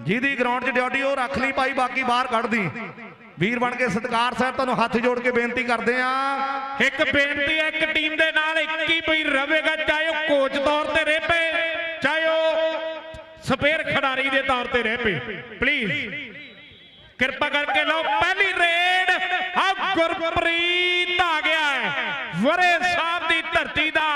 ਜਿਹਦੀ ਗਰਾਊਂਡ 'ਚ ਡਿਊਟੀ ਉਹ ਰੱਖ ਲਈ ਭਾਈ, ਬਾਕੀ ਬਾਹਰ ਕੱਢਦੀ। ਵੀਰ ਬਣ ਕੇ ਸਤਕਾਰ ਸਾਹਿਬ, ਤੁਹਾਨੂੰ ਹੱਥ ਜੋੜ ਕੇ ਬੇਨਤੀ ਕਰਦੇ ਆ ਇੱਕ ਬੇਨਤੀ ਹੈ, ਇੱਕ ਟੀਮ ਦੇ ਨਾਲ ਇੱਕ ਹੀ ਪਈ ਰਵੇਗਾ, ਚਾਹੇ ਉਹ ਕੋਚ ਤੌਰ ਤੇ ਰਹਿ ਪਏ, ਚਾਹੇ ਉਹ ਸਪੇਅਰ ਖਿਡਾਰੀ ਦੇ ਤੌਰ ਤੇ ਰਹਿ ਪਏ। ਪਲੀਜ਼ ਕਿਰਪਾ ਕਰਕੇ ਲਓ, ਪਹਿਲੀ ਰੇਡ ਆ ਗੁਰਪ੍ਰੀਤ ਆ ਗਿਆ ਹੈ। ਵਰੇ ਸਾਹਿਬ ਦੀ ਧਰਤੀ ਦਾ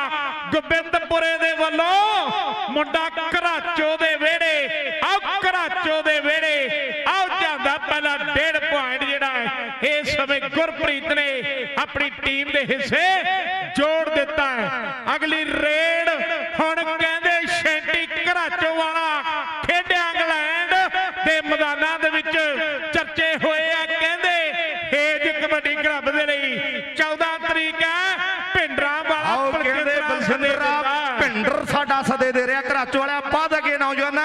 ਗੋਬਿੰਦਪੁਰੇ ਦੇ ਵੱਲੋਂ ਮੁੰਡਾ ਘਰਾਚੋ ਦੇ ਵਿਹੜੇ ਆ ਘਰਾਚੋ ਦੇ ਵਿਹੜੇ ਆਓ ਜਾਂਦਾ ਪਹਿਲਾ ਡੇਢ ਪੁਆਇੰਟ ਜਿਹੜਾ ਹੈ ਇਸ ਸਮੇਂ ਗੁਰਪ੍ਰੀਤ ਨੇ ਆਪਣੀ ਟੀਮ ਦੇ ਹਿੱਸੇ ਜੋੜ ਦਿੱਤਾ ਹੈ ਅਗਲੀ ਰੇਡ ਹੁਣ ਕਹਿੰਦੇ ਸ਼ੈਂਟੀ ਘਰਾਚੋ ਵਾਲਾ ਖੇਡਿਆ ਇੰਗਲੈਂਡ ਦੇ ਮੈਦਾਨਾਂ ਦੇ ਵਿੱਚ ਚਰਚੇ ਹੋਏ ਆ ਕਹਿੰਦੇ ਹੇਜ ਕਬੱਡੀ ਕਲੱਬ ਦੇ ਲਈ 14 ਤਰੀਕ ਹੈ ਭਿੰਡਰਾਂ ਵਾਲਾ ਆਓ ਕਹਿੰਦੇ ਬਲਜਿੰਦਰਾ ਬਲਜਿੰਦਰਾ ਭਿੰਡਰ ਸਾਡਾ ਸਦੇ ਦੇ ਰਿਹਾ ਘਰਾਚੋ ਵਾਲਿਆ ਪੱਦ ਕੇ ਨੌਜਵਾਨ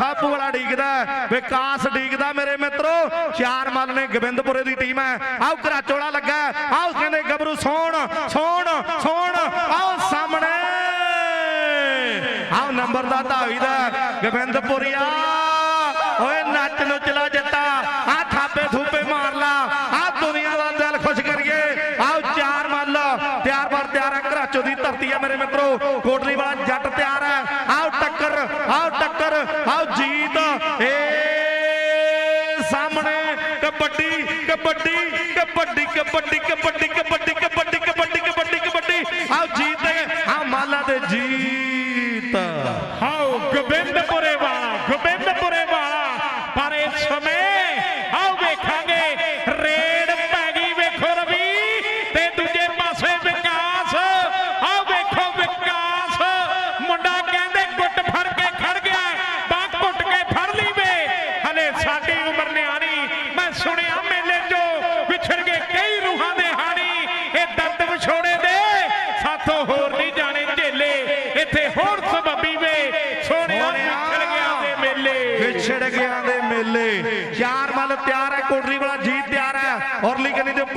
ਆਓ ਵਾਲਾ ਡੀਕਦਾ ਵਿਕਾਸ ਡੀਕਦਾ ਮੇਰੇ ਮਿੱਤਰੋ। ਚਾਰ ਮੱਲ ਨੇ ਗੋਬਿੰਦਪੁਰੇ ਦੀ ਟੀਮ ਹੈ। ਆਓ ਘਰਾਚੋ ਵਾਲਾ ਲੱਗਾ ਆਓ ਕਹਿੰਦੇ ਗੱਭਰੂ, ਸੋਣ ਸੋਣ ਸੋਣ। ਆਓ ਸਾਹਮਣੇ। ਆਓ ਨੰਬਰ ਦਾ ਧਾਵੀ ਦਾ ਗੋਬਿੰਦਪੁਰੀਆ। ਓਏ ਨੱਚ ਨੂੰ ਚਲਾ ਜੱਟਾ। ਆ ਥਾਪੇ ਥੂਪੇ ਮਾਰ ਲਾ। ਆ ਦੁਨੀਆ ਦਾ ਦਿਲ ਖੁਸ਼ ਕਰੀਏ। ਆਓ ਚਾਰ ਮੱਲ। ਤਿਆਰ ਬਰ ਤਿਆਰ ਹੈ। ਘਰਾਚੋ ਦੀ ਧਰਤੀ ਹੈ ਮੇਰੇ ਮਿੱਤਰੋ। ਕੋਟਲੀ ਵਾਲਾ ਜੱਟ ਤਿਆਰ ਹੈ ਆਓ ਟੱਕਰ ਆਓ ਟੱਕਰ ਆਓ ਏ ਸਾਹਮਣੇ ਕਬੱਡੀ ਕਬੱਡੀ ਕਬੱਡੀ ਕਬੱਡੀ ਕਬੱਡੀ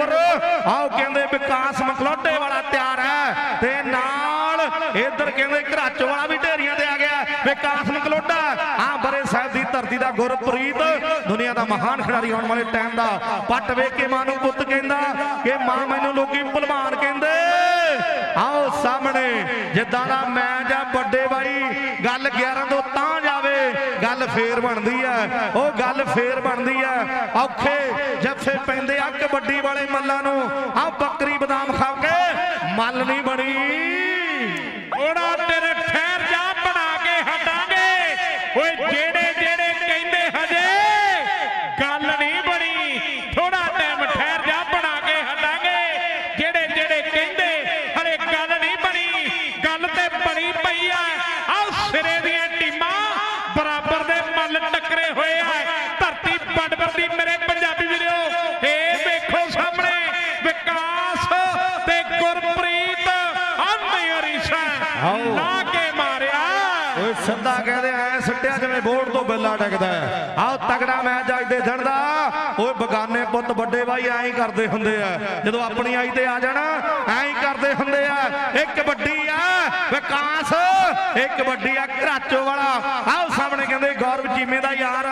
ਉੱਪਰ। ਆਓ ਕਹਿੰਦੇ ਵਿਕਾਸ ਮਕਲੋਟੇ ਵਾਲਾ ਤਿਆਰ ਹੈ। ਤੇ ਨਾਲ ਇੱਧਰ ਕਹਿੰਦੇ ਘਰਾਚੋ ਵਾਲਾ ਵੀ ਢੇਰੀਆਂ ਤੇ ਆ ਗਿਆ। ਵਿਕਾਸ ਮਕਲੋਟਾ ਆ ਬਰੇ ਸਾਹਿਬ ਦੀ ਧਰਤੀ ਦਾ ਗੁਰਪ੍ਰੀਤ। ਦੁਨੀਆ ਦਾ ਮਹਾਨ ਖਿਡਾਰੀ ਹੋਣ ਵਾਲੇ ਟਾਈਮ ਦਾ। ਪੱਟ ਵੇਖ ਕੇ ਮਾਂ ਨੂੰ ਪੁੱਤ ਕਹਿੰਦਾ ਕਿ ਮਾਂ ਮੈਨੂੰ ਲੋਕੀ ਭਲਵਾਨ ਕਹਿੰਦੇ। ਆਓ ਸਾਹਮਣੇ, ਜਿੱਦਾਂ ਦਾ ਮੈਚ ਆ ਵੱਡੇ ਬਾਈ, ਗੱਲ 11 ਤੋਂ ਫੇਰ ਬਣਦੀ ਹੈ ਉਹ ਗੱਲ ਫੇਰ ਬਣਦੀ ਹੈ ਔਖੇ ਜੱਫੇ ਪੈਂਦੇ ਆ ਕਬੱਡੀ ਵਾਲੇ ਮੱਲਾਂ ਨੂੰ। ਆ ਬੱਕਰੀ ਬਦਾਮ ਖਾ ਕੇ ਮੱਲ ਨਹੀਂ ਬਣੀ। ਉਹੜਾ ਤੇਰੇ ਠਹਿਰ ਜਾ, ਬਣਾ ਕੇ ਹਟਾਂਗੇ। ਓਏ ਜਿਹੜੇ ਜਿਹੜੇ ਤੋਂ ਬਿੱਲਾ ਤਗੜਾ ਮੈਚ ਅੱਜ ਦੇ ਦਿਨ ਦਾ। ਓਏ ਬਗਾਨੇ ਪੁੱਤ ਵੱਡੇ ਬਾਈ ਐਂ ਕਰਦੇ ਹੁੰਦੇ ਆ। ਜਦੋਂ ਆਪਣੀ ਆਈ ਤੇ ਆ ਜਾਣਾ, ਐਂ ਕਰਦੇ ਹੁੰਦੇ ਆ। ਇਹ ਕਬੱਡੀ ਆ, ਵਿਕਾਸ। ਇਹ ਕਬੱਡੀ ਆ, ਘਰਾਚੋ ਵਾਲਾ। ਆਓ ਸਾਹਮਣੇ ਕਹਿੰਦੇ ਗੌਰਵ ਚੀਮੇ ਦਾ ਯਾਰ।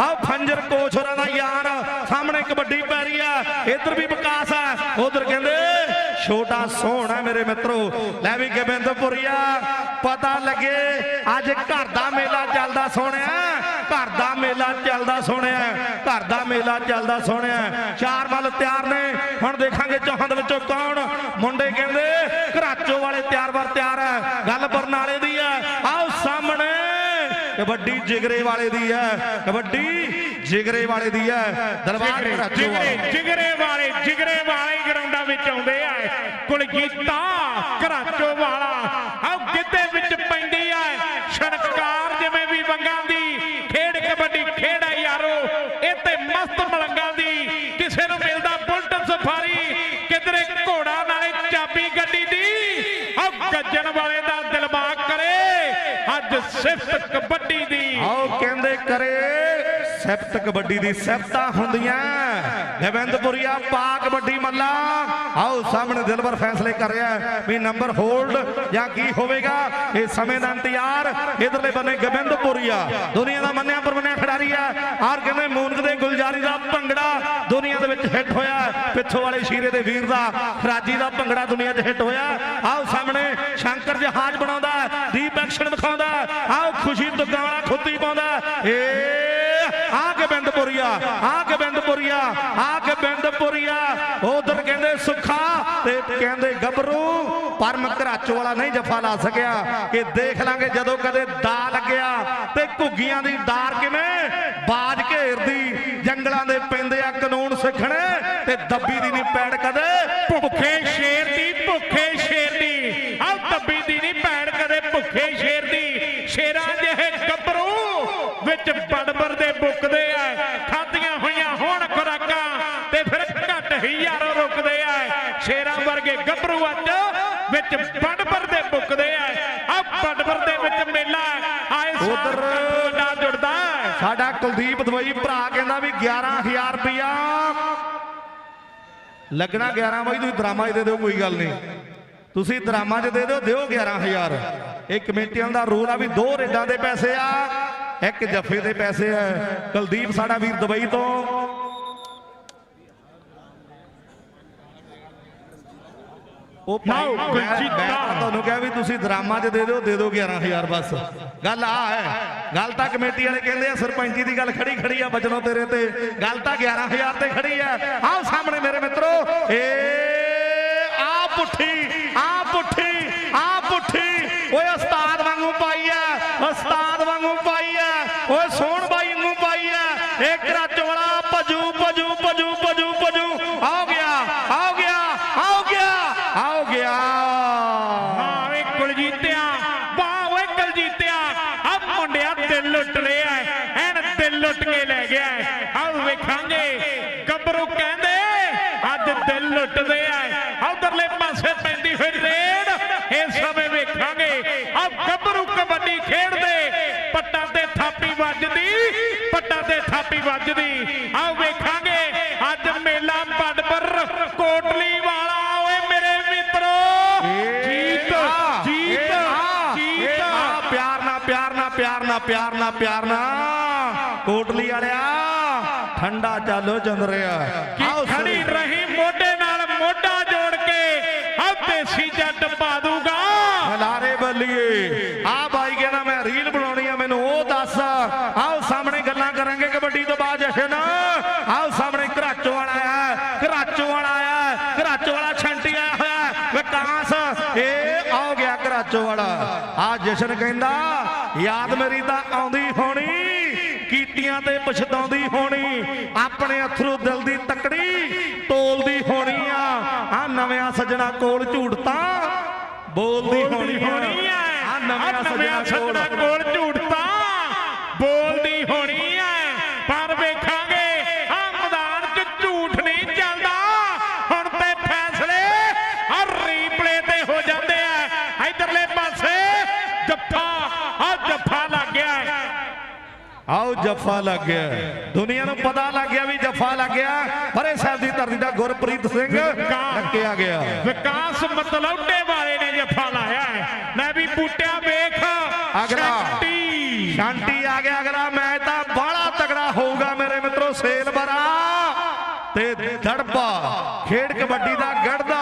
ਆਓ ਫੰਜਰ ਕੋਚ ਹੋਰਾਂ ਦਾ ਯਾਰ। ਸਾਹਮਣੇ ਕਬੱਡੀ ਪੈ ਰਹੀ ਆ। ਇੱਧਰ ਵੀ ਵਿਕਾਸ ਆ। ਉਧਰ ਕਹਿੰਦੇ ਛੋਟਾ ਸੋਹਣਾ ਮੇਰੇ ਮਿੱਤਰੋ ਲੈ ਵੀ ਗੋਬਿੰਦਪੁਰੀਆ ਪਤਾ ਲੱਗੇ ਅੱਜ ਘਰ ਦਾ ਮੇਲਾ ਚੱਲਦਾ ਸੋਹਣਿਆ ਘਰ ਦਾ ਮੇਲਾ ਚੱਲਦਾ ਸੋਹਣਿਆ ਘਰ ਦਾ ਮੇਲਾ ਚੱਲਦਾ ਸੋਹਣਿਆ। ਚਾਰ ਵੱਲ ਤਿਆਰ ਨੇ ਹੁਣ ਦੇਖਾਂਗੇ ਚੌਹਾਂ ਦੇ ਵਿੱਚੋਂ ਕੌਣ। ਮੁੰਡੇ ਕਹਿੰਦੇ ਘਰਾਚੋ ਵਾਲੇ ਤਿਆਰ ਵਰ ਤਿਆਰ ਹੈ ਗੱਲ ਬਰਨਾਲੇ ਦੀ ਹੈ। ਆਓ ਸਾਹਮਣੇ ਕਬੱਡੀ ਜਿਗਰੇ ਵਾਲੇ ਦੀ ਹੈ ਕਬੱਡੀ ਜਿਗਰੇ ਵਾਲੇ ਦੀ ਹੈ ਦਰਬਾਰ ਜਿਗਰੇ ਘਰਾਚੋ ਜਿਗਰੇ ਵਾਲਾ। ਜਿਗਰੇ ਵਾਲੇ ਜਿਗਰੇ ਵਾਲੇ ਵਿੱਚ ਆਉਂਦੇ ਆ। ਕੁਲਜੀਤਾ ਘਰਾਚੋ ਵਾਲਾ ਆਹ ਗਿੱਧੇ ਵਿੱਚ ਪੈਂਦੀ ਆ। ਛਣਕਾਰ ਜਿਵੇਂ ਵੀ ਵੰਗਾਂ ਦੀ, ਖੇਡ ਕਬੱਡੀ ਖੇਡ ਆ ਯਾਰੋ। ਇਹ ਤੇ ਮਸਤ ਮਲੰਗਾਂ ਦੀ। ਕਿਸੇ ਨੂੰ ਮਿਲਦਾ ਬੁਲਟ ਸਫਾਰੀ, ਕਿਧਰੇ ਘੋੜਾ ਨਾਲੇ ਚਾਬੀ ਗੱਡੀ ਦੀ। ਆਹ ਗੱਜਣ ਵਾਲੇ ਦਾ ਦਿਲਬਾਗ ਕਰੇ। ਅੱਜ ਸਿਫਤ ਕਬੱਡੀ ਦੀ। ਆਓ ਕਹਿੰਦੇ ਕਰੇ। ਸਿਫਤ ਕਬੱਡੀ ਦੀ ਸਿਫਤਾਂ ਹੁੰਦੀਆਂ। ਗੋਬਿੰਦਪੁਰੀਆ ਪਾ ਕਬੱਡੀ ਮੱਲਾ। ਆਓ ਸਾਹਮਣੇ ਦਿਲਬਰ ਫੈਸਲੇ ਕਰ ਰਿਹਾ ਵੀ ਨੰਬਰ ਹੋਲਡ ਜਾਂ ਕੀ ਹੋਵੇਗਾ। ਇਹ ਸਮੇਂ ਦਾ ਇੰਤਜ਼ਾਰ। ਇਧਰਲੇ ਬੰਨੇ ਗੋਬਿੰਦਪੁਰੀਆ ਦੁਨੀਆ ਦਾ ਮੰਨਿਆ ਪਰਮੰਨਿਆ ਖਿਡਾਰੀ ਆ। ਆਰ ਕਹਿੰਦੇ ਮੂਨਕ ਦੇ ਗੁਲਜ਼ਾਰੀ ਦਾ ਭੰਗੜਾ ਦੁਨੀਆ ਦੇ ਵਿੱਚ ਹਿੱਟ ਹੋਇਆ। ਪਿੱਛੋਂ ਵਾਲੇ ਸ਼ੀਰੇ ਦੇ ਵੀਰ ਦਾ ਰਾਜੀ ਦਾ ਭੰਗੜਾ ਦੁਨੀਆ 'ਚ ਹਿੱਟ ਹੋਇਆ। ਆਓ ਸਾਹਮਣੇ ਸ਼ੰਕਰ ਜਹਾਜ਼ ਬਣਾਉਂਦਾ ਦੀਪ ਐਕਸ਼ਨ ਦਿਖਾਉਂਦਾ ਆਓ ਖੁਸ਼ੀ ਦੁੱਗਾ ਵਾਲਾ ਖੁੱਤੀ ਪਾਉਂਦਾ ਹੈ। ਏ ਆ ਗੋਬਿੰਦਪੁਰੀਆ ਆ ਗੋਬਿੰਦਪੁਰੀਆ ਆ ਗੋਬਿੰਦਪੁਰੀਆ ਉਧਰ ਕਹਿੰਦੇ, ਸੁੱਖਾ ਤੇ ਕਹਿੰਦੇ, ਗੱਭਰੂ ਪਰਮ ਘਰਾਚੋ ਵਾਲਾ ਨਹੀਂ ਜਫਾ ਲਾ ਸਕਿਆ ਕਿ ਦੇਖ ਲਾਂਗੇ ਜਦੋਂ ਕਦੇ ਦਾ ਲੱਗਿਆ ਤੇ ਘੁੱਗੀਆਂ ਦੀ ਡਾਰ ਕਿਵੇਂ ਬਾਜ ਘੇਰਦੀ ਜੰਗਲਾਂ ਦੇ ਪੈਂਦੇ ਆ ਕਾਨੂੰਨ ਸਿੱਖਣੇ ਤੇ ਦੱਬੀ ਦੀ ਨਹੀਂ ਪੈੜ ਕਦੇ, ਭੁੱਖੇ ਸ਼ੇਰ ਦੀ, ਭੁੱਖੇ ਸ਼ੇਰ ਦੀ। ਆਹ ਦੱਬੀ ਦੀ ਨਹੀਂ ਭੈਣ ਕਦੇ, ਭੁੱਖੇ ਸ਼ੇਰ ਦੀ। ਸ਼ੇਰਾਂ ਜਿਹੇ ਗੱਭਰੂ ਵਿੱਚ ਬੜਬੜ ਦੇ ਬੁੱਕਦੇ ਆ ਖਾਦੀਆਂ ਹੋਈਆਂ ਹੋਣ ਖੁਰਾਕਾਂ ਤੇ ਫਿਰ ਘੱਟ ਹੀ ਯਾਰੋ ਰੁਕਦੇ ਆ ਸ਼ੇਰਾਂ ਵਰਗੇ ਗੱਭਰੂ ਅੱਜ ਵਿੱਚ ਬੜਬੜ ਦੇ ਬੁੱਕਦੇ ਆ। ਆਹ ਬੜਬੜ ਦੇ ਵਿੱਚ ਮੇਲਾ ਆਏ ਉੱਧਰ ਵੱਡਾ ਜੁੜਦਾ। ਸਾਡਾ ਕੁਲਦੀਪ ਦਵਾਈ ਭਰਾ ਕਹਿੰਦਾ ਵੀ 11000 ਰੁਪਇਆ ਲੱਗਣਾ 11 ਬਾਈ ਤੁਸੀਂ ਦਰਾਮਾ 'ਚ ਦੇ ਦਿਓ ਕੋਈ ਗੱਲ ਨਹੀਂ। ਤੁਸੀਂ ਦਰਾਮਾ 'ਚ ਦੇ ਦਿਓ ਦਿਓ 11000 ਇਹ ਕਮੇਟੀਆਂ ਦਾ ਰੂਲ ਆ ਵੀ ਦੋ ਰੇਡਾਂ ਦੇ ਪੈਸੇ ਆ ਇੱਕ ਜੱਫੇ ਦੇ ਪੈਸੇ ਆ। ਕੁਲਦੀਪ ਸਾਡਾ ਵੀਰ ਦੁਬਈ ਤੋਂ। ਉਹ ਭਾਈ ਮੈਂ- ਮੈਂ ਤਾਂ। ਤੁਹਾਨੂੰ ਕਿਹਾ ਵੀ ਤੁਸੀਂ ਦਰਾਮਾ 'ਚ ਦੇ ਦਿਓ ਦੇ ਦਿਓ 11000 ਬਸ। ਗੱਲ ਆ ਹੈ ਗੱਲ ਤਾਂ ਕਮੇਟੀ ਵਾਲੇ ਕਹਿੰਦੇ ਆ ਸਰਪੰਚੀ ਦੀ ਗੱਲ ਖੜੀ ਖੜੀ ਆ ਬਚਨੋ ਤੇਰੇ ਤੇ। ਗੱਲ ਤਾਂ 11000 ਤੇ ਖੜੀ ਆ ਆਓ ਸਾਹਮਣੇ ਮੇਰੇ ਮਿੱਤਰੋ ਏ ਆ ਪੁੱਠੀ ਆ ਪੁੱਠੀ ਆ ਪੁੱਠੀ। ਓਏ ਉਸਤਾਦ ਵਾਂਗੂ ਪਾਈ ਆ ਉਸਤਾਦ ਵਾਂਗੂ ਪਾਈ ਆ ਓਏ ਸੋਹਣ ਬਾਈ ਵਾਂਗੂ ਪਾਈ ਆ ਇਹ ਕਰਾਚ ਵਾਲਾ ਭਜੂ ਭਜੂ ਭਜੂ ਭਜੂ ਭਜੂ ਆਓ ਗਿਆ ਆਓ ਗਿਆ ਆਓ ਗਿਆ ਆਓ ਗਿਆ ਹਾਂ ਵੇ ਕੁਲਜੀਤਿਆ ਵਾਹ ਓਏ ਕੁਲਜੀਤਿਆ ਆ ਮੁੰਡਿਆ ਦਿਲ ਲੁੱਟ ਲਿਆ ਐਨ ਦਿਲ ਲੁੱਟ ਕੇ ਲੈ ਗਿਆ ਆਓ ਵੇਖਾਂਗੇ ਗੱਭਰੂ ਕਹਿੰਦੇ ਅੱਜ ਲੁੱਟਦੇ ਆ। ਉਧਰਲੇ ਪਾਸੇ ਪੈਂਦੀ ਹੋਈ ਰੇਡ। ਇਸ ਸਮੇਂ ਵੇਖਾਂਗੇ ਆ ਗੱਭਰੂ ਕਬੱਡੀ ਖੇਡਦੇ। ਪੱਟਾਂ ਤੇ ਥਾਪੀ ਵੱਜਦੀ ਪੱਟਾਂ ਤੇ ਥਾਪੀ ਵੱਜਦੀ। ਆਓ ਵੇਖਾਂਗੇ ਅੱਜ ਮੇਲਾ ਬੜਬਰ ਕੋਟਲੀ ਵਾਲਾ ਓਏ ਮੇਰੇ ਮਿੱਤਰੋ। ਜੀਤ ਜੀਤ ਜੀਤ। ਪਿਆਰ ਨਾਲ ਪਿਆਰ ਨਾਲ ਪਿਆਰ ਨਾਲ ਪਿਆਰ ਨਾਲ ਪਿਆਰ ਨਾਲ। ਕੋਟਲੀ ਵਾਲਿਆ ਠੰਡਾ ਚੱਲੋ ਚੰਦਰਿਆ ਕੀ ਖੜੀ ਜੱਟ ਪਾ ਹਲਾਰੇ ਬੱਲੀਏ। ਆ ਬਾਈ ਕਹਿੰਦਾ, ਮੈਂ ਰੀਲ ਬਣਾਉਣੀ ਆ, ਮੈਨੂੰ ਉਹ ਦੱਸ। ਆਓ ਸਾਹਮਣੇ ਗੱਲਾਂ ਕਰਾਂਗੇ, ਕਬੱਡੀ ਤੋਂ ਬਾਅਦ ਜਸ਼ਨ। ਆਓ ਸਾਹਮਣੇ ਘਰਾਚੋ ਵਾਲਾ ਆਇਆ ਘਰਾਚੋ ਵਾਲਾ ਆਇਆ ਘਰਾਚੋ ਵਾਲਾ ਛੰਟੀ ਆਇਆ ਹੋਇਆ ਵਿਕਾਸ ਇਹ ਆ ਗਿਆ ਘਰਾਚੋ ਵਾਲਾ। ਆ ਜਸ਼ਨ ਕਹਿੰਦਾ, ਯਾਦ ਮੇਰੀ ਤਾਂ ਆਉਂਦੀ ਹੋਣੀ ਕੀਤੀਆਂ ਤੇ ਪਛਤਾਉਂਦੀ ਹੋਣੀ। ਆਪਣੇ ਅਥਰੂ ਦਿਲ ਦੀ ਤਕੜੀ ਤੋਲਦੀ ਹੋਣੀ ਆ ਆ ਨਵਿਆਂ ਸੱਜਣਾ ਕੋਲ ਝੂਠ ਤਾਂ ਬੋਲਦੀ ਹੋਣੀ ਹੋਣੀ ਆ ਐ ਆ ਨਵਿਆਂ ਸੱਜਣਾ ਕੋਲ ਝੂਠਤਾ। ਬੋਲਦੀ ਹੋਣੀ ਐ, ਪਰ ਵੇਖਾਂਗੇ ਆ ਮੈਦਾਨ 'ਚ ਝੂਠ ਨਹੀਂ ਚੱਲਦਾ। ਹੁਣ ਤੇ ਫੈਸਲੇ ਆ ਰੀਪਲੇ ਤੇ ਹੋ ਜਾਂਦੇ ਆ ਇਧਰਲੇ ਪਾਸੇ ਜੱਫਾ ਆ ਜੱਫਾ ਲੱਗ ਗਿਆ ਆਓ ਜੱਫਾ ਲੱਗ ਗਿਆ ਦੁਨੀਆ ਨੂੰ ਪਤਾ ਲੱਗ ਗਿਆ ਵੀ ਜੱਫਾ ਲੱਗ ਗਿਆ। ਫਰੇ ਸਾਹਿਬ ਦੀ ਧਰਤੀ ਦਾ ਗੁਰਪ੍ਰੀਤ ਸਿੰਘ ਡੱਕਿਆ ਗਿਆ। ਵਿਕਾਸ ਮਤਲੌਡੇ ਵਾਲੇ ਨੇ ਜੱਫਾ ਲਾਇਆ ਹੈ ਲੈ ਵੀ ਬੂਟਿਆ ਵੇਖ ਅਗਲਾ। ਸ਼ਾਂਤੀ ਆ ਗਿਆ ਅਗਲਾ ਮੈਚ ਤਾਂ ਬਾਹਲਾ ਤਗੜਾ ਹੋਊਗਾ ਮੇਰੇ ਮਿੱਤਰੋ ਸੇਲ ਬਰਾ ਤੇ ਦੜਬਾ ਖੇਡ ਕਬੱਡੀ ਦਾ ਗੜਦਾ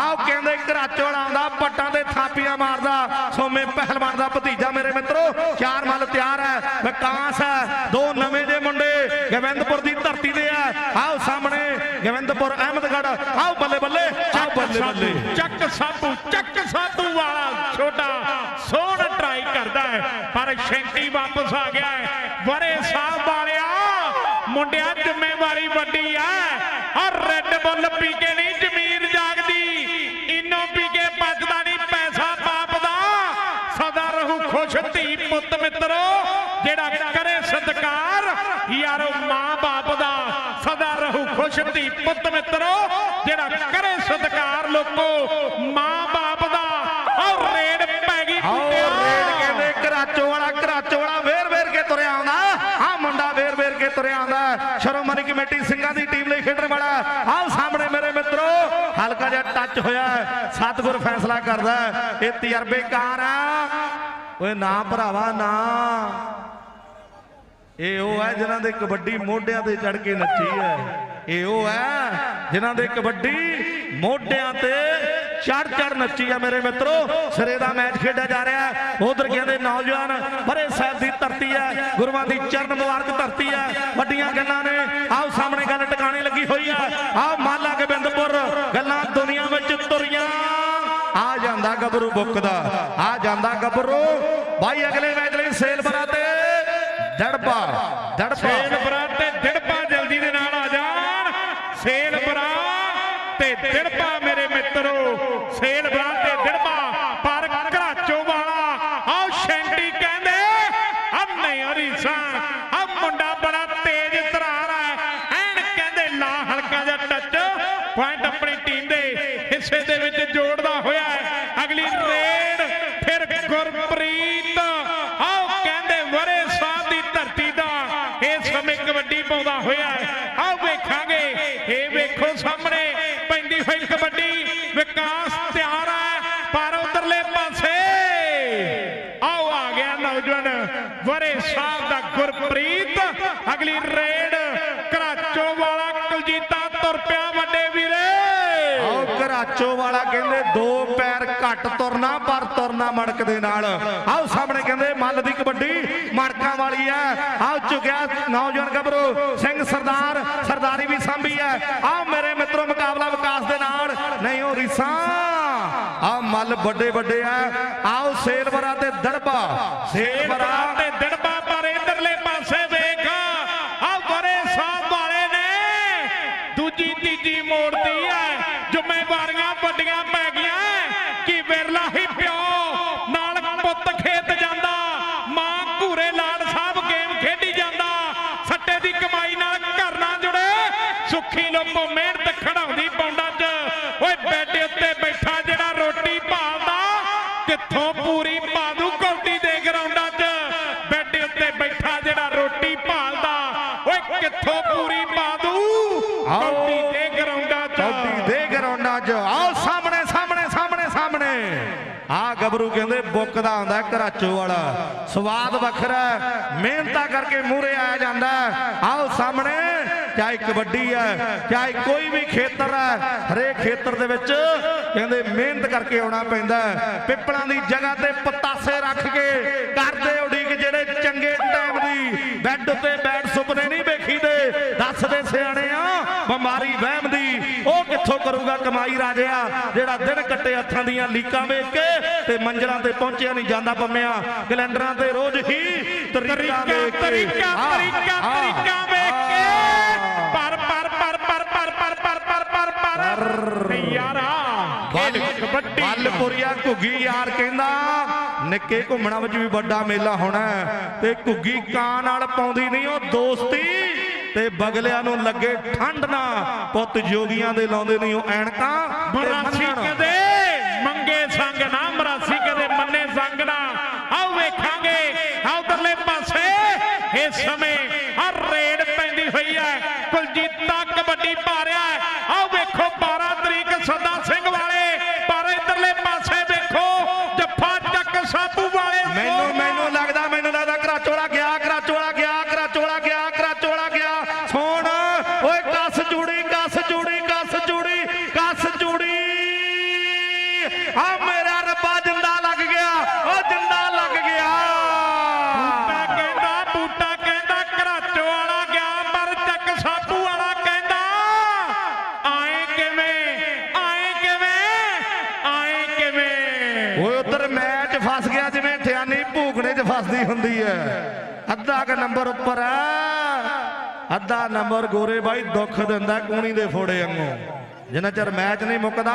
ਆਓ ਕਹਿੰਦੇ ਘਰਾਚੋ ਆਉਂਦਾ ਪੱਟਾਂ ਤੇ ਥਾਪੀਆਂ ਮਾਰਦਾ। ਸੋਮੇ ਪਹਿਲਵਾਨ ਦਾ ਭਤੀਜਾ ਮੇਰੇ ਮਿੱਤਰੋ ਚਾਰ ਮੱਲ ਤਿਆਰ ਹੈ ਵਿਕਾਸ ਹੈ। ਦੋ ਨਵੇਂ ਦੇ ਮੁੰਡੇ ਗੋਬਿੰਦਪੁਰ ਦੀ ਧਰਤੀ ਦੇ ਆ ਆਓ ਸਾਹਮਣੇ ਗੋਬਿੰਦਪੁਰ ਅਹਿਮਦਗੜ੍ਹ। ਆਓ ਬੱਲੇ ਬੱਲੇ ਆਓ ਬੱਲੇ ਬੱਲੇ। ਚੱਕ ਸਾਬੂ ਚੱਕ ਸਾਧੂ ਵਾਲਾ ਛੋਟਾ ਸੋਹਣ ਪਰ ਸ਼ੈਂਟੀ ਵਾਪਸ ਆ ਗਿਆ ਵਰੇ ਸਾਹਿਬ ਵਾਲਿਆ, ਮੁੰਡਿਆ ਜ਼ਿੰਮੇਵਾਰੀ ਵੱਡੀ ਆ ਔਰ ਰੈੱਡ ਬੁੱਲ ਪੀ ਕੇ ਨਹੀਂ ਜ਼ਮੀਰ ਜਾਗਦੀ। ਇਨੋ ਪੀ ਕੇ ਬਚਦਾ ਨਹੀਂ ਪੈਸਾ ਬਾਪ ਦਾ ਸਦਾ ਰਹੂ ਖੁਸ਼ ਧੀ ਪੁੱਤ ਮਿੱਤਰੋ, ਜਿਹੜਾ ਕਰੇ ਸਤਕਾਰ। ਯਾਰੋ ਮਾਂ ਬਾਪ ਦਾ, ਸਦਾ ਰਹੂ ਖੁਸ਼ ਧੀ ਪੁੱਤ ਮਿੱਤਰੋ, ਜਿਹੜਾ ਕਰੇ ਸਤਕਾਰ ਲੋਕੋ, ਮਾਂ ਕੁੱਤਿਆ। ਵਾਲਾ, ਘਰਾਚੋ ਵਾਲਾ ਵੇਰ ਵੇਰ ਕੇ ਤੁਰਿਆ ਆਉਂਦਾ। ਆ ਮੁੰਡਾ ਵੇਰ ਵੇਰ ਕੇ ਤੁਰਿਆ ਆਉਂਦਾ। ਸ਼ਰੋਮਣੀ ਕਮੇਟੀ ਸਿੰਘਾਂ ਦੀ ਟੀਮ ਲਈ ਖੇਡਣ ਵਾਲਾ। ਆਹ ਸਾਹਮਣੇ ਮੇਰੇ ਮਿੱਤਰੋ, ਹਲਕਾ ਜਿਹਾ ਟੱਚ ਹੋਇਆ ਹੈ। ਸਤਿਗੁਰ ਫੈਸਲਾ ਕਰਦਾ ਇਹ ਤਜਰਬੇਕਾਰ ਆ। ਓਏ ਨਾ ਭਰਾਵਾ, ਨਾ। ਇਹ ਉਹ ਹੈ ਜਿਨ੍ਹਾਂ ਦੇ ਕਬੱਡੀ ਮੋਢਿਆਂ ਤੇ ਚੜ ਕੇ ਨੱਚੀ ਹੈ। ਇਹ ਉਹ ਹੈ ਜਿਨ੍ਹਾਂ ਦੇ ਕਬੱਡੀ ਮੋਢਿਆਂ ਤੇ ਚੜ ਚੜ ਨੱਚੀ ਹੈ ਮੇਰੇ ਮਿੱਤਰੋ। ਸਿਰੇ ਦਾ ਮੈਚ ਖੇਡਿਆ ਜਾ ਰਿਹਾ ਉਧਰ ਕਹਿੰਦੇ ਨੌਜਵਾਨ ਬਰੇ ਸਾਹਿਬ ਦੀ ਧਰਤੀ ਹੈ। ਗੁਰੂਆਂ ਦੀ ਚਰਨ ਮੁਬਾਰਕ ਧਰਤੀ ਹੈ। ਵੱਡੀਆਂ ਗੱਲਾਂ ਨੇ। ਆਓ ਸਾਹਮਣੇ ਗੱਲ ਟਿਕਾਣੇ ਲੱਗੀ ਹੋਈ ਹੈ। ਆਓ ਮਾਲਾ ਗੋਬਿੰਦਪੁਰ। ਗੱਲਾਂ ਦੁਨੀਆ ਵਿੱਚ ਤੁਰੀਆਂ। ਆ ਜਾਂਦਾ ਗੱਭਰੂ ਬੁੱਕਦਾ ਆ ਜਾਂਦਾ ਗੱਭਰੂ। ਬਾਈ ਅਗਲੇ ਮੈਚ ਲਈ ਸੇਲ ਬਰਾ ਤੇ ਦੜਪਾ ਦੜਪਾ। ਸੇਲ ਬਰਾ ਤੇ ਦਿੜਪਾ ਜਲਦੀ ਦੇ ਨਾਲ ਆ ਜਾਣ ਸੇਲ ਬਰਾ ਤੇ ਦਿੜਪਾ ਮੇਰੇ ਮਿੱਤਰੋ ਸੇਲ ਬਰਾ ਤੇ ਦਿੜਪਾ ਪਰ ਘਰਾਚੋ ਵਾਲਾ ਆਓ ਸ਼ੈਂਟੀ ਕਹਿੰਦੇ ਆ ਨਹੀਂ ਹਰੀਸਾ ਆ ਮੁੰਡਾ ਬੜਾ ਤੇਜ਼ ਤਰਾਰ ਹੈ ਐਨ ਕਹਿੰਦੇ ਲਾ ਹਲਕਾ ਜਿਹਾ ਟੱਚ ਪੁਆਇੰਟ ਆਪਣੀ ਟੀਮ ਦੇ ਹਿੱਸੇ ਦੇ ਵਿੱਚ ਜੋੜਦਾ ਹੋਇਆ ਹੈ ਅਗਲੀ ਰੇਡ, ਫਿਰ ਗੁਰਪ੍ਰੀਤ। ਆਓ ਕਹਿੰਦੇ ਵਰੇ ਸਾਹਿਬ ਦੀ ਧਰਤੀ ਦਾ ਇਸ ਸਮੇਂ ਕਬੱਡੀ ਪਾਉਂਦਾ ਹੋਇਆ ਆਓ ਵੇਖਾਂਗੇ, ਇਹ ਵੇਖੋ ਸਾਹਮਣੇ, ਪੈਂਦੀ ਹੋਈ ਕਬੱਡੀ, ਵਿਕਾਸ ਤਿਆਰ ਹੈ, ਪਰ ਉਧਰਲੇ ਪਾਸੇ। ਆਓ ਆ ਗਿਆ ਨੌਜਵਾਨ ਵਰੇ ਸਾਹਿਬ ਦਾ ਗੁਰਪ੍ਰੀਤ, ਅਗਲੀ ਆਓ ਵਾਲਾ ਕਹਿੰਦੇ ਦੋ ਪੈਰ ਘੱਟ ਤੁਰਨਾ, ਪਰ ਤੁਰਨਾ ਮੜਕ ਦੇ ਨਾਲ। ਆਓ ਸਾਹਮਣੇ ਕਹਿੰਦੇ ਮੱਲ ਦੀ ਕਬੱਡੀ ਮੜਕਾਂ ਵਾਲੀ ਹੈ। ਆਓ ਚੁੱਕਿਆ ਨੌਜਵਾਨ ਗੱਭਰੂ, ਸਿੰਘ ਸਰਦਾਰ, ਸਰਦਾਰੀ ਵੀ ਸਾਂਭੀ ਹੈ। ਆਓ ਮੇਰੇ ਮਿੱਤਰੋ, ਮੁਕਾਬਲਾ ਵਿਕਾਸ ਦੇ ਨਾਲ। ਨਹੀਂ, ਉਹ ਰੀਸਾਂ। ਆ ਮੱਲ ਵੱਡੇ ਵੱਡੇ ਆ। ਆਓ ਸੇਲਵਰਾ ਤੇ ਦੜਬਾ। ਸੇਲਵਰਾ ਤੇ ਦਿੜਬਾ, ਪਰ ਇਧਰਲੇ ਪਾਸੇ ਸੁੱਖੀ ਮਿਹਨਤ ਖੜਾਉਂਦੀ ਪੌਂਡਾਂ 'ਚ। ਓਏ ਬੈੱਡ ਉੱਤੇ ਬੈਠਾ ਜਿਹੜਾ ਰੋਟੀ ਭਾਲਦਾ ਕਿੱਥੋਂ ਪੂਰੀ ਪਾ ਦੂ ਕੌਡੀ ਦੇ ਗਰਾਊਂਡਾਂ 'ਚ? ਬੈੱਡ ਉੱਤੇ ਬੈਠਾ ਜਿਹੜਾ ਰੋਟੀ ਭਾਲਦਾ ਓਏ ਕਿੱਥੋਂ ਪੂਰੀ ਪਾ ਦੂ ਆਓ। ਕੌਡੀ ਦੇ ਗਰਾਊਂਡਾਂ 'ਚ? ਚੌਥੀ ਦੇ ਗਰਾਊਂਡਾਂ 'ਚ। ਆਓ ਸਾਹਮਣੇ ਸਾਹਮਣੇ ਸਾਹਮਣੇ ਸਾਹਮਣੇ। ਆ ਗੱਭਰੂ ਕਹਿੰਦੇ ਬੁੱਕ ਦਾ ਆਉਂਦਾ ਘਰਾਚੋ ਵਾਲਾ। ਸਵਾਦ ਵੱਖਰਾ ਮਿਹਨਤਾਂ ਕਰਕੇ ਮੂਹਰੇ ਆਇਆ ਜਾਂਦਾ ਆਓ ਸਾਹਮਣੇ। ਚਾਹੇ ਕਬੱਡੀ ਹੈ ਚਾਹੇ ਕੋਈ ਵੀ ਖੇਤਰ ਹੈ ਹਰੇਕ ਖੇਤਰ ਦੇ ਵਿੱਚ ਕਹਿੰਦੇ ਮਿਹਨਤ ਕਰਕੇ ਆਉਣਾ ਪੈਂਦਾ। ਪਿੱਪਲਾਂ ਦੀ ਜਗ੍ਹਾ ਤੇ ਪਤਾਸੇ ਰੱਖ ਕੇ ਕਰਦੇ ਉਡੀਕ ਜਿਹੜੇ ਚੰਗੇ ਟਾਈਮ ਦੀ ਬੈੱਡ ਉੱਤੇ ਬੈਠ ਸੁਪਨੇ ਨਹੀਂ ਵੇਖੀਦੇ ਦੱਸਦੇ ਸਿਆਣੇ ਆ ਬਿਮਾਰੀ ਵਹਿਮ ਦੀ ਉਹ ਕਿੱਥੋਂ ਕਰੂਗਾ ਕਮਾਈ ਰਾਜਿਆ ਜਿਹੜਾ ਦਿਨ ਕੱਟੇ ਹੱਥਾਂ ਦੀਆਂ ਲੀਕਾਂ ਵੇਖ ਕੇ ਤੇ ਮੰਜ਼ਲਾਂ ਤੇ ਪਹੁੰਚਿਆ ਨਹੀਂ ਜਾਂਦਾ ਪੰਮਿਆ ਕੈਲੰਡਰਾਂ ਤੇ ਰੋਜ਼ ਹੀ ਤਰੀਕਾ ਤਰੀਕਾ ਤਰੀਕਾ ਤਰੀਕਾ ਯਾਰਾ ਕਬੱਡੀ ਬੱਲਪੁਰੀਆ ਘੁੱਗੀ ਯਾਰ ਕਹਿੰਦਾ ਨਿੱਕੇ ਘੁੰਮਣਾ ਵਿੱਚ ਵੀ ਵੱਡਾ ਮੇਲਾ ਹੋਣਾ। ਤੇ ਘੁੱਗੀ ਕਾਂ ਨਾਲ ਪਾਉਂਦੀ ਨਹੀਂ ਉਹ ਦੋਸਤੀ। ਤੇ ਬਗਲਿਆਂ ਨੂੰ ਲੱਗੇ ਠੰਡ ਨਾ ਪੁੱਤ ਜੋਗੀਆਂ ਦੇ ਲਾਉਂਦੇ ਨਹੀਂ ਉਹ ਐਣਕਾਂ ਮਰਾਸੀ। ਕਦੇ ਮੰਗੇ ਸੰਗ ਨਾ ਮਰਾਸੀ ਕਦੇ ਮੰਨੇ ਸੰਗ ਨਾ। ਆਓ ਵੇਖਾਂਗੇ ਆਓ ਉਧਰਲੇ ਪਾਸੇ। ਇਸ ਸਮੇਂ ਆ ਰੇਡ ਪੈਂਦੀ ਹੋਈ ਹੈ। ਕੁਲਜੀਤਾ ਕਬੱਡੀ ਪਾ ਰਿਹਾ ਹੈ। ਫਸਦੀ ਹੁੰਦੀ ਹੈ। ਅੱਧਾ ਕ ਨੰਬਰ ਉੱਪਰ ਹੈ। ਅੱਧਾ ਨੰਬਰ ਗੋਰੇ ਬਾਈ ਦੁੱਖ ਦਿੰਦਾ ਕੂਣੀ ਦੇ ਫੋੜੇ ਵਾਂਗੂ। ਜਿੰਨਾ ਚਿਰ ਮੈਚ ਨਹੀਂ ਮੁੱਕਦਾ,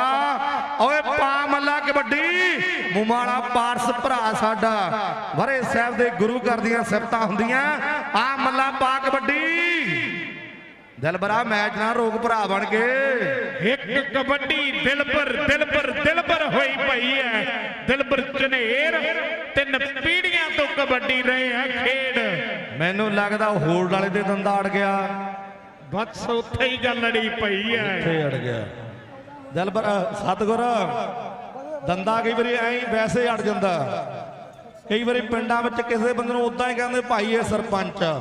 ਓਏ ਪਾ ਮੱਲਾ ਕਬੱਡੀ ਮੁਮਾਲਾ ਪਾਰਸ ਭਰਾ ਸਾਡਾ। ਵਰੇ ਸਾਹਿਬ ਦੇ ਗੁਰੂ ਘਰ ਦੀਆਂ ਸਿਫਤਾਂ ਹੁੰਦੀਆਂ ਆ ਮੱਲਾ ਪਾ ਕਬੱਡੀ। ਦਿਲਬਰਾ ਮੈਚ ਨਾ ਰੋਕ ਭਰਾ ਬਣ ਕੇ। ਇੱਕ ਕਬੱਡੀ ਦਿਲ ਪਰ ਦਿਲ ਪਰ ਦਿਲ ਪਰ ਹੋਈ ਪਈ ਹੈ ਦਿਲ ਪਰ ਝਨੇਰ ਤਿੰਨ ਪੀੜ੍ਹੀਆਂ ਤੋਂ ਕਬੱਡੀ ਰਹੇ ਹੈ ਖੇਡ। ਮੈਨੂੰ ਲੱਗਦਾ ਹੋਲਡ ਵਾਲੇ ਦੇ ਦੰਦਾ ਅੜ ਗਿਆ। ਬਸ ਉੱਥੇ ਹੀ ਗੱਲ ਅੜੀ ਪਈ ਐ। ਉੱਥੇ ਅੜ ਗਿਆ। ਦਿਲਬਰ ਸਤਿਗੁਰ ਦੰਦਾ ਕਈ ਵਾਰੀ ਐਂ ਹੀ ਵੈਸੇ ਅੜ ਜਾਂਦਾ। ਕਈ ਵਾਰੀ ਪਿੰਡਾਂ ਵਿੱਚ ਕਿਸੇ ਬੰਦੇ ਨੂੰ ਉਦਾਂ ਹੀ ਕਹਿੰਦੇ ਭਾਈ ਇਹ ਸਰਪੰਚ ਆ।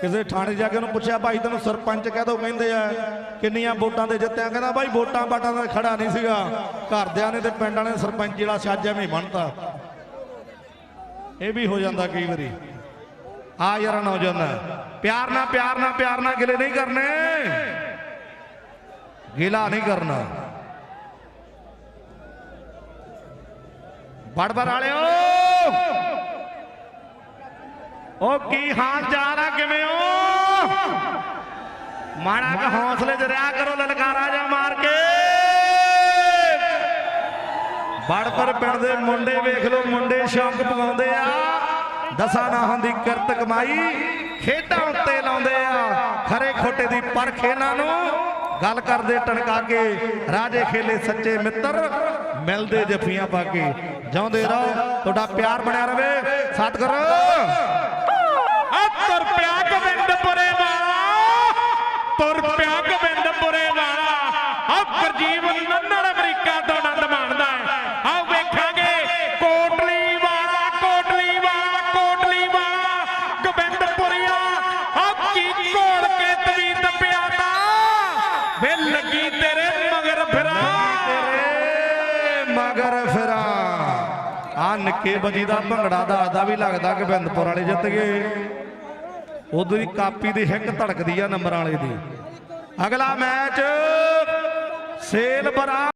ਕਿਸੇ ਥਾਣੇ ਜਾ ਕੇ ਉਹਨੂੰ ਪੁੱਛਿਆ, ਭਾਈ, ਤੈਨੂੰ ਸਰਪੰਚ ਕਹਿ ਦੋ, ਕਹਿੰਦੇ ਆ, ਕਿੰਨੀਆਂ ਵੋਟਾਂ ਤੇ ਜਿੱਤਿਆ? ਕਹਿੰਦਾ, ਭਾਈ, ਵੋਟਾਂ ਬਾਟਾਂ ਦਾ ਖੜਾ ਨਹੀਂ ਸੀਗਾ। ਘਰਦਿਆਂ ਨੇ ਤੇ ਪਿੰਡ ਵਾਲਿਆਂ ਨੇ ਸਰਪੰਚ ਜਿਹੜਾ ਛੱਜ ਐਵੇਂ ਬਣਤਾ। ਇਹ ਵੀ ਹੋ ਜਾਂਦਾ ਕਈ ਵਾਰੀ। ਆ ਯਾਰ ਨੌਜਵਾਨ ਪਿਆਰ ਨਾਲ ਪਿਆਰ ਨਾਲ ਪਿਆਰ ਨਾਲ ਗਿਲੇ ਨਹੀਂ ਕਰਨੇ। ਗਿਲਾ ਨਹੀਂ ਕਰਨਾ। ਬੜਬੜ ਵਾਲਿਓ! ਉਹ ਕੀ ਹਾਲ ਚਾਲ ਆ? ਕਿਵੇਂ ਹੋ? ਮਾੜਾ ਕੁ ਹੌਸਲੇ 'ਚ ਰਿਹਾ ਕਰੋ ਲਲਕਾਰਾ ਜਾ ਮਾਰ ਕੇ। ਬੜਬੜ ਪਿੰਡ ਦੇ ਮੁੰਡੇ ਵੇਖ ਲਓ ਮੁੰਡੇ ਸ਼ੌਂਕ ਪਗਾਉਂਦੇ ਆ। ਦਸਾਂ ਨਾਹਾਂ ਦੀ ਕਿਰਤ ਕਮਾਈ ਖੇਡਾਂ ਉੱਤੇ ਲਾਉਂਦੇ ਆ। ਖਰੇ ਖੋਟੇ ਦੀ ਪਰਖ ਇਹਨਾਂ ਨੂੰ। ਗੱਲ ਕਰਦੇ ਟਣਕਾ ਕੇ ਰਾਜੇ ਖੇਲੇ ਸੱਚੇ ਮਿੱਤਰ ਮਿਲਦੇ ਜਫੀਆਂ ਪਾ ਕੇ। ਜਿਉਂਦੇ ਰਹੋ ਤੁਹਾਡਾ ਪਿਆਰ ਬਣਿਆ ਰਵੇ। ਸਤਿਗੁਰ। ਤੁਰ ਪਿਆ ਗੋਬਿੰਦਪੁਰੇ ਵਾਲਾ। ਤੁਰ ਪਿਆ ਗੋਬਿੰਦਪੁਰੇ ਵਾਲਾ। ਆ ਗੁਰਜੀਵ ਨੰਨੜ ਅਮਰੀਕਾ ਤੋਂ ਆਨੰਦ ਮਾਣਦਾ ਹੈ। ਆ ਵੇਖਾਂਗੇ, ਕੋਟਲੀ ਵਾਲਾ ਕੋਟਲੀ ਵਾਲਾ ਕੋਟਲੀ ਵਾਲਾ। ਗੋਬਿੰਦਪੁਰੀਆ ਆ ਕੀ ਕੋੜ ਕੇ ਤਵੀ ਦੱਬਿਆ ਨਾ ਵੇ ਲੱਗੀ ਤੇਰੇ ਮਗਰ ਫਿਰਾਂ। ਤੇਰੇ ਮਗਰ ਫਿਰਾਂ। ਆ ਨਿੱਕੇ ਬਜੀ ਦਾ ਭੰਗੜਾ ਦਾ ਦੱਸਦਾ ਵੀ ਲੱਗਦਾ ਗੋਬਿੰਦਪੁਰ ਵਾਲੇ ਜਿੱਤ ਗਏ। ਉਦੋਂ ਦੀ ਕਾਪੀ ਦੀ ਹਿੱਕ ਧੜਕਦੀ ਆ ਨੰਬਰ ਵਾਲੇ ਦੀ। ਅਗਲਾ ਮੈਚ ਸੇਲ ਬਰਾ